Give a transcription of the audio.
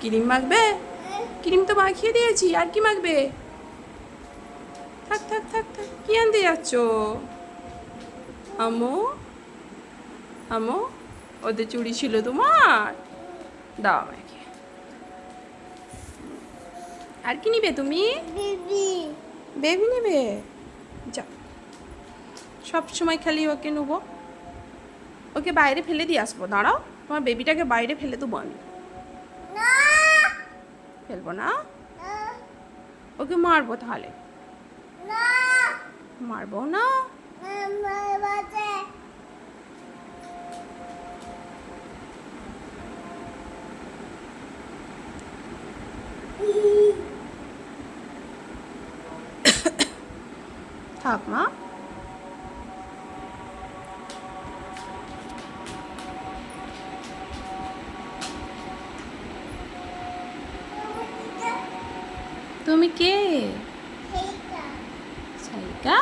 Cream মাখবে? Cream তো মাখিয়ে দিয়েছি আর কি মাখবে? থাক থাক থাক থাক কি আনতে যাচ্ছ? আমো আমো ওদের চুড়ি ছিল তোমার? দাও আমাকে। আর কি নিবে তুমি? বেবি। নেবে? যা। সব সময় খালি ওকে নেব। ওকে বাইরে ফেলে দিয়ে আসব দাঁড়াও। তোমার বেবিটাকে বাইরে ফেলে দেবো আমি। ফেলব না? ওকে মারবো তাহলে। মারবো না? থাক মা। তুমি কে? সাইকা